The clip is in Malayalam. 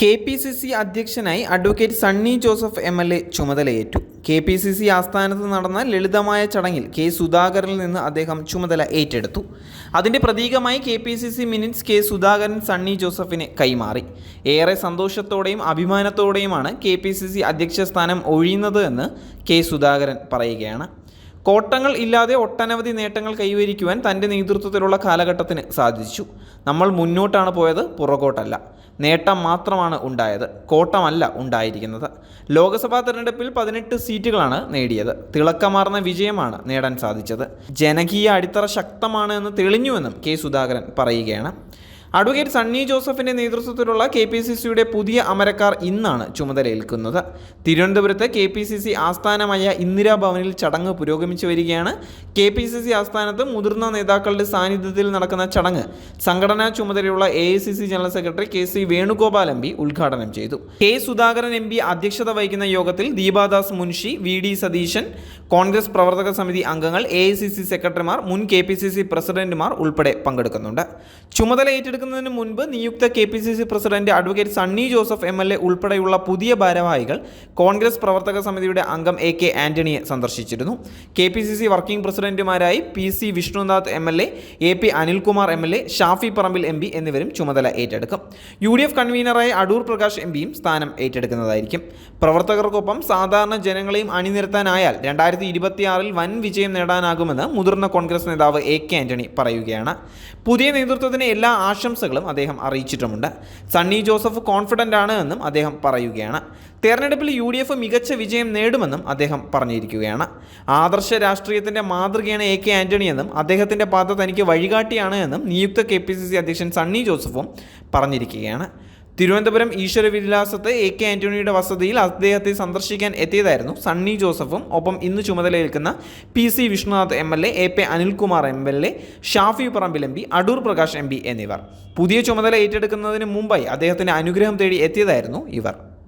കെ പി സി സി അധ്യക്ഷനായി advocate Sunny Joseph M L A ചുമതലയേറ്റു. കെ പി സി സി ആസ്ഥാനത്ത് നടന്ന ലളിതമായ ചടങ്ങിൽ കെ സുധാകരനിൽ നിന്ന് അദ്ദേഹം ചുമതല ഏറ്റെടുത്തു. അതിന്റെ പ്രതീകമായി K P C C minutes K Sudhakaran Sunny ജോസഫിന് കൈമാറി. ഏറെ സന്തോഷത്തോടെയും അഭിമാനത്തോടെയുമാണ് കെ പി സി സി അധ്യക്ഷ സ്ഥാനം ഒഴിയുന്നത് എന്ന് കെ സുധാകരൻ പറയുകയാണ്. കോട്ടങ്ങൾ ഇല്ലാതെ ഒട്ടനവധി നേട്ടങ്ങൾ കൈവരിക്കുവാൻ തന്റെ നേതൃത്വത്തിലുള്ള കാലഘട്ടത്തിന് സാധിച്ചു. നമ്മൾ മുന്നോട്ടാണ് പോയത് പുറകോട്ടല്ല. നേട്ടം മാത്രമാണ് ഉണ്ടായത് കോട്ടമല്ല ഉണ്ടായിരിക്കുന്നത്. ലോക്സഭാ തെരഞ്ഞെടുപ്പിൽ പതിനെട്ട് സീറ്റുകളാണ് നേടിയത്. തിളക്കമാർന്ന വിജയമാണ് നേടാൻ സാധിച്ചത്. ജനകീയ അടിത്തറ ശക്തമാണ് എന്ന് തെളിഞ്ഞുവെന്നും കെ സുധാകരൻ പറയുകയാണ്. അഡ്വക്കേറ്റ് സണ്ണി ജോസഫിന്റെ നേതൃത്വത്തിലുള്ള കെ പി സി സിയുടെ പുതിയ അമരക്കാർ ഇന്നാണ് ചുമതലയേൽക്കുന്നത്. തിരുവനന്തപുരത്ത് കെ പി സി സി ആസ്ഥാനമായ ഇന്ദിരാഭവനിൽ ചടങ്ങ് പുരോഗമിച്ചു വരികയാണ്. കെ പി സി സി ആസ്ഥാനത്ത് മുതിർന്ന നേതാക്കളുടെ സാന്നിധ്യത്തിൽ നടക്കുന്ന ചടങ്ങ് സംഘടനാ ചുമതലയുള്ള A I C C general secretary K C Venugopal M P ഉദ്ഘാടനം ചെയ്തു. കെ സുധാകരൻ എം പി അധ്യക്ഷത വഹിക്കുന്ന യോഗത്തിൽ Deepa Das Munshi V D Satheesan Congress പ്രവർത്തക സമിതി അംഗങ്ങൾ എ ഐ സി സി സെക്രട്ടറിമാർ മുൻ കെ പി സി സി പ്രസിഡന്റുമാർ ഉൾപ്പെടെ പങ്കെടുക്കുന്നുണ്ട്. ചുമതല ഏറ്റെടുക്കുന്നതിന് മുൻപ് നിയുക്ത K P C C president advocate Sunny Joseph M L A ഉൾപ്പെടെയുള്ള പുതിയ ഭാരവാഹികൾ കോൺഗ്രസ് പ്രവർത്തക സമിതിയുടെ അംഗം എ കെ ആന്റണിയെ സന്ദർശിച്ചിരുന്നു. K P C C working പ്രസിഡന്റുമാരായി P C Vishnunath M L A A P Anilkumar M L A Shafi Parambil M P എന്നിവരും ചുമതല ഏറ്റെടുക്കും. യു ഡി എഫ് കൺവീനറായി അടൂർ പ്രകാശ് എം പിയും സ്ഥാനം ഏറ്റെടുക്കുന്നതായിരിക്കും. പ്രവർത്തകർക്കൊപ്പം സാധാരണ ജനങ്ങളെയും അണിനിരത്താനായാൽ രണ്ടായിരത്തി ഇരുപത്തിയാറിൽ വൻ വിജയം നേടാനാകുമെന്ന് മുതിർന്ന കോൺഗ്രസ് നേതാവ് എ കെ ആന്റണി പറയുകയാണ്. പുതിയ നേതൃത്വത്തിന് എല്ലാ ആശംസകളും അദ്ദേഹം അറിയിച്ചിട്ടുമുണ്ട്. സണ്ണി ജോസഫ് കോൺഫിഡന്റ് ആണ് എന്നും അദ്ദേഹം പറയുകയാണ്. തെരഞ്ഞെടുപ്പിൽ യു ഡി എഫ് മികച്ച വിജയം നേടുമെന്നും അദ്ദേഹം പറഞ്ഞിരിക്കുകയാണ്. ആദർശ രാഷ്ട്രീയത്തിന്റെ മാതൃകയാണ് എ കെ ആന്റണിയെന്നും അദ്ദേഹത്തിന്റെ പാത തനിക്ക് വഴികാട്ടിയാണ് എന്നും നിയുക്ത കെ പി സി സി അധ്യക്ഷൻ സണ്ണി ജോസഫും പറഞ്ഞിരിക്കുകയാണ്. തിരുവനന്തപുരം ഈശ്വര വിലാസത്ത് എ കെ ആന്റണിയുടെ വസതിയിൽ അദ്ദേഹത്തെ സന്ദർശിക്കാൻ എത്തിയതായിരുന്നു സണ്ണി ജോസഫും. ഒപ്പം ഇന്ന് ചുമതലയേൽക്കുന്ന P C Vishnunath M L A A P Anilkumar M L A Shafi Parambil M P Adoor Prakash M P എന്നിവർ. പുതിയ ചുമതല ഏറ്റെടുക്കുന്നതിന് മുമ്പായി അദ്ദേഹത്തിന്റെ അനുഗ്രഹം തേടി എത്തിയതായിരുന്നു ഇവർ.